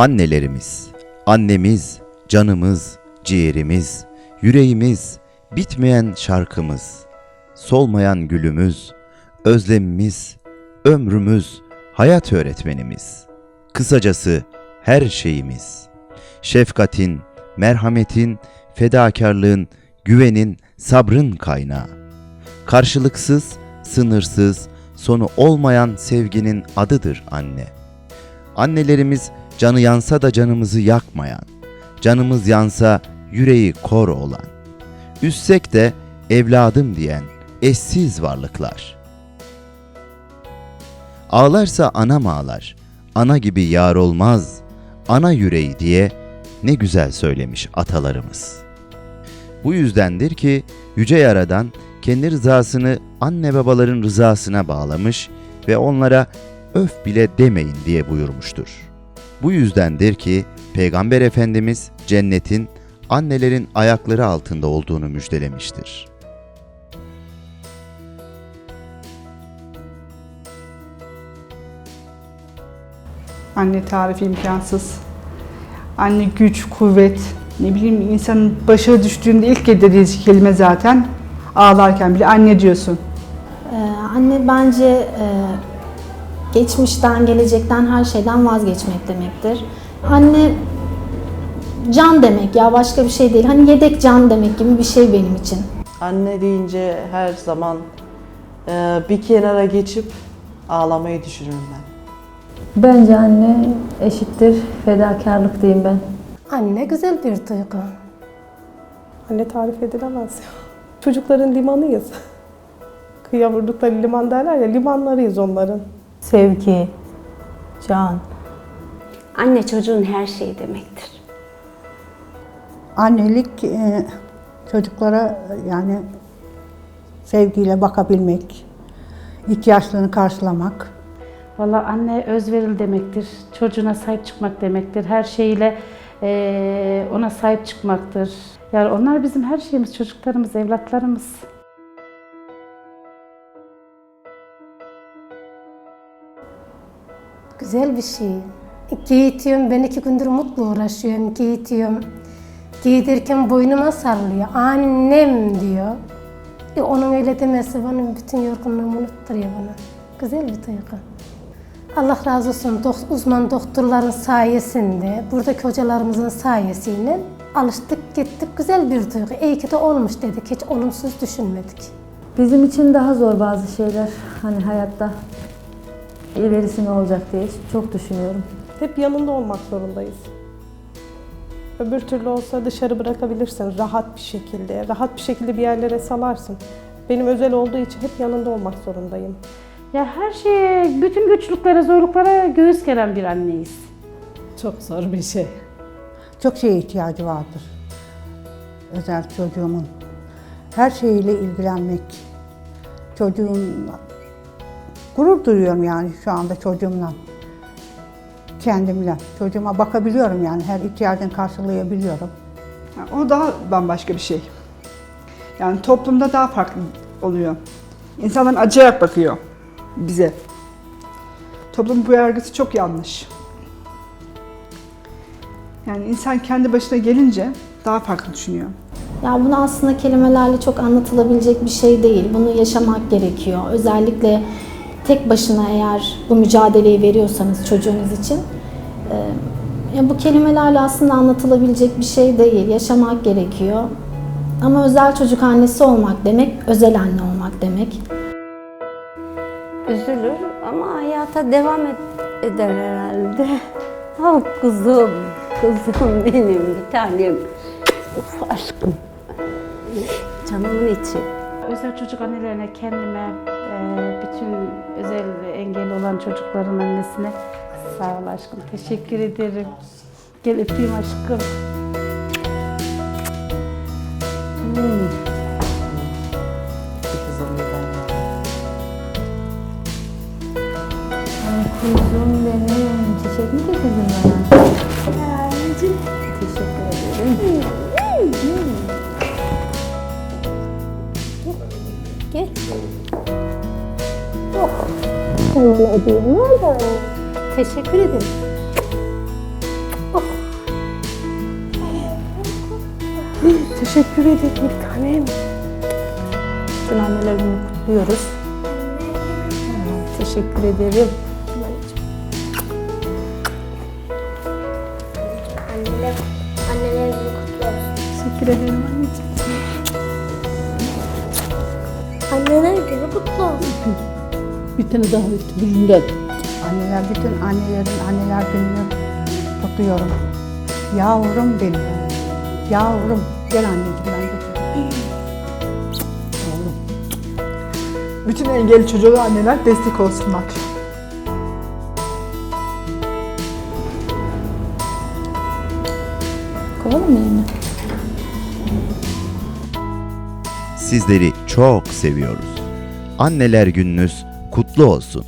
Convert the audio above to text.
Annelerimiz, annemiz, canımız, ciğerimiz, yüreğimiz, bitmeyen şarkımız, solmayan gülümüz, özlemimiz, ömrümüz, hayat öğretmenimiz. Kısacası her şeyimiz. Şefkatin, merhametin, fedakarlığın, güvenin, sabrın kaynağı. Karşılıksız, sınırsız, sonu olmayan sevginin adıdır anne. Annelerimiz canı yansa da canımızı yakmayan, canımız yansa yüreği kor olan, üssek de evladım diyen eşsiz varlıklar. Ağlarsa anam ağlar, ana gibi yar olmaz, ana yüreği diye ne güzel söylemiş atalarımız. Bu yüzdendir ki Yüce Yaradan kendi rızasını anne babaların rızasına bağlamış ve onlara öf bile demeyin diye buyurmuştur. Bu yüzdendir ki Peygamber Efendimiz cennetin annelerin ayakları altında olduğunu müjdelemiştir. Anne tarifi imkansız. Anne güç, kuvvet. Ne bileyim insanın başa düştüğünde ilk dediği kelime zaten ağlarken bile anne diyorsun. Ee, anne bence e, geçmişten, gelecekten, her şeyden vazgeçmek demektir. Anne can demek ya başka bir şey değil. Hani yedek can demek gibi bir şey benim için. Anne deyince her zaman e, bir kenara geçip ağlamayı düşünürüm ben. Bence anne eşittir fedakarlık diyeyim ben. Anne güzel bir duygu. Anne tarif edilemez ya. Çocukların limanıyız. Kıyıya vurdukları liman derler ya, limanlarıyız onların. Sevgi, can. Anne çocuğun her şeyi demektir. Annelik e, çocuklara yani sevgiyle bakabilmek, ihtiyaçlarını karşılamak. Valla anne özveril demektir. Çocuğuna sahip çıkmak demektir. Her şeyiyle eee, ona sahip çıkmaktır. Yani onlar bizim her şeyimiz, çocuklarımız, evlatlarımız. Güzel bir şey. Giyiyorum, ben iki gündür mutlu uğraşıyorum, giyiyorum. Giydirirken boynuma sarılıyor. Annem diyor. E onun öyle demesi benim bütün yorgunluğumu unutturuyor bana. Güzel bir duygu. Allah razı olsun uzman doktorların sayesinde, buradaki hocalarımızın sayesiyle alıştık gittik. Güzel bir duygu. İyi ki de olmuş dedik. Hiç olumsuz düşünmedik. Bizim için daha zor bazı şeyler hani hayatta. İlerisi ne olacak diye çok düşünüyorum. Hep yanında olmak zorundayız. Öbür türlü olsa dışarı bırakabilirsin rahat bir şekilde. Rahat bir şekilde bir yerlere salarsın. Benim özel olduğu için hep yanında olmak zorundayım. Ya her şeye, bütün güçlüklere, zorluklara göğüs gelen bir anneyiz. Çok zor bir şey. Çok şeye ihtiyacı vardır. Özel çocuğumun. Her şeyiyle ilgilenmek. Çocuğun gurur duyuyorum yani şu anda çocuğumla. Kendimle. Çocuğuma bakabiliyorum yani her ihtiyacını karşılayabiliyorum. O daha bambaşka bir şey. Yani toplumda daha farklı oluyor. İnsanlar acıyarak bakıyor bize. Toplumun bu yargısı çok yanlış. Yani insan kendi başına gelince daha farklı düşünüyor. Ya bunu aslında kelimelerle çok anlatılabilecek bir şey değil. Bunu yaşamak gerekiyor. Özellikle tek başına eğer bu mücadeleyi veriyorsanız çocuğunuz için e, ya bu kelimelerle aslında anlatılabilecek bir şey değil. Yaşamak gerekiyor. Ama özel çocuk annesi olmak demek, özel anne olmak demek. Üzülür ama hayata devam ed- eder herhalde. Ah kuzum, kuzum benim bir tanem. Uf aşkım. Canımın içi. Özel çocuk annelerine, kendime, bütün özel engelli olan çocukların annesine sağ ol aşkım. Teşekkür ederim. Gel öpeyim aşkım. hediyem var da. Teşekkür ederim. Ah. Teşekkür ederim bir tanem. Bugün anneler günü kutluyoruz. Ah, teşekkür ederim. Anneler, anneler günü kutlu olsun. Teşekkür ederim anneciğim. Anneler günü kutlu olsun. Bir tane daha birinden. Anneler, bütün annelerin anneler gününü kutluyorum. Yavrum benim. Yavrum. Gel anneciğim ben de. Oğlum. Bütün engelli çocuğa anneler destek olsunlar. Kovalım mı yerine? Sizleri çok seviyoruz. Anneler gününüz kutlu olsun.